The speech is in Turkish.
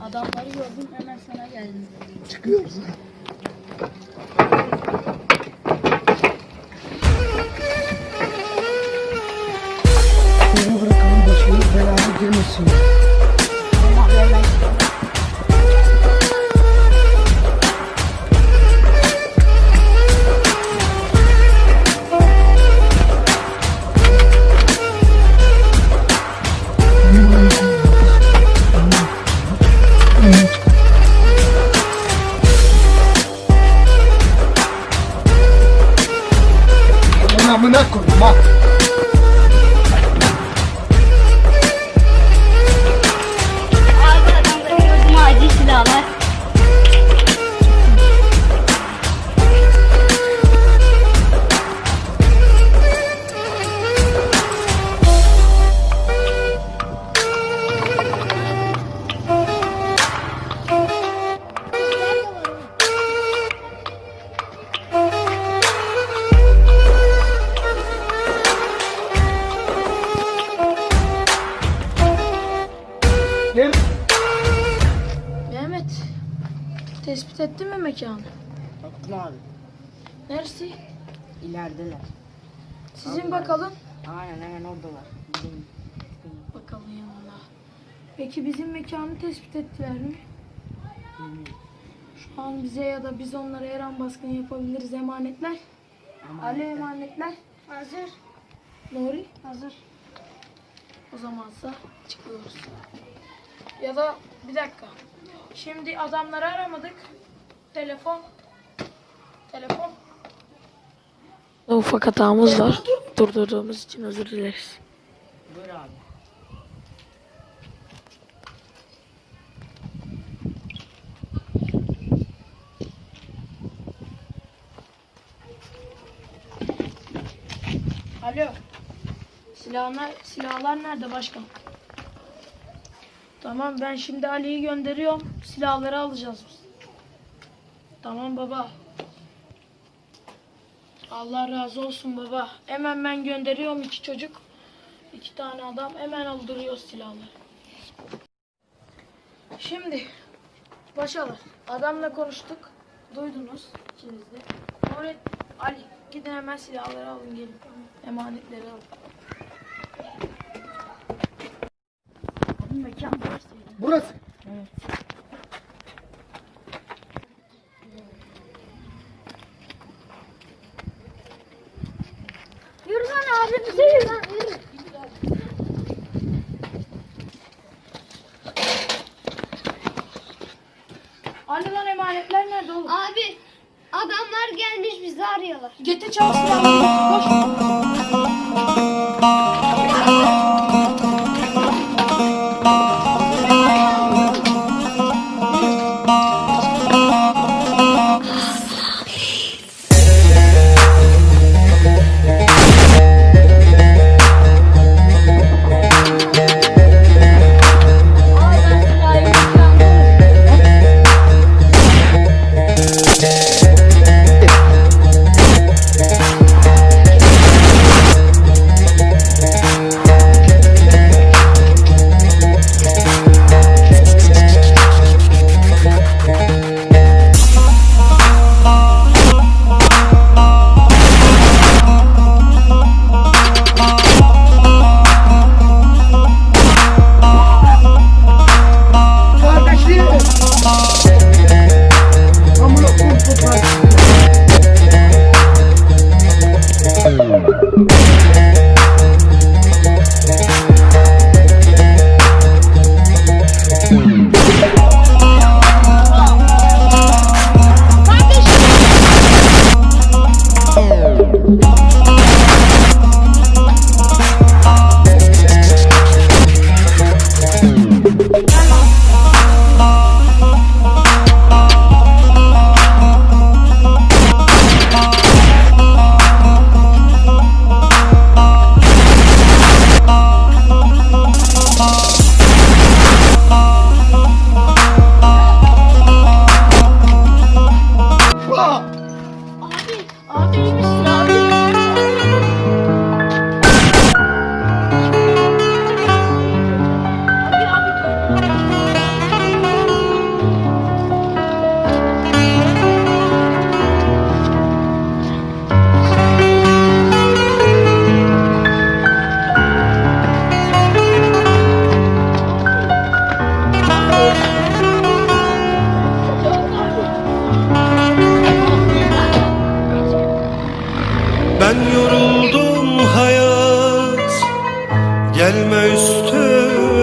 Adamları gördüm hemen sana geldim. Çıkıyoruz. Belaya girmesin. Amına koyayım bak. Tespit ettin mi mekanı? Baktım abi. Neresi? İlerideler. Sizin bakalım. Aynen hemen oradalar. Bizim Bakalım yanına. Peki bizim mekanı tespit ettiler mi? Şu an bize ya da biz onlara her an baskın yapabiliriz emanetler. Ali emanetler. Hazır. Nuri? Hazır. O zamansa çıkıyoruz. Ya da bir dakika. Şimdi adamları aramadık. Telefon. Telefon. Ufak hatamız var. Durdurduğumuz için özür dileriz. Buyur abi. Alo. Silahlar, silahlar nerede başkan? Tamam ben şimdi Ali'yi gönderiyorum. Silahları alacağız biz. Tamam baba. Allah razı olsun baba. Hemen ben gönderiyorum iki çocuk. iki tane adam hemen aldırıyor silahları. Şimdi başalar. Adamla konuştuk. Duydunuz ikiniz de. Ali gidin hemen silahları alın gelin. Emanetleri alın. Abi mekan burası. Burası. Yürü lan abi bize yürü lan yürü. Anne lan emanetler nerede oğlum? Abi adamlar gelmiş bizi arıyorlar. Getir çabuk. Koş.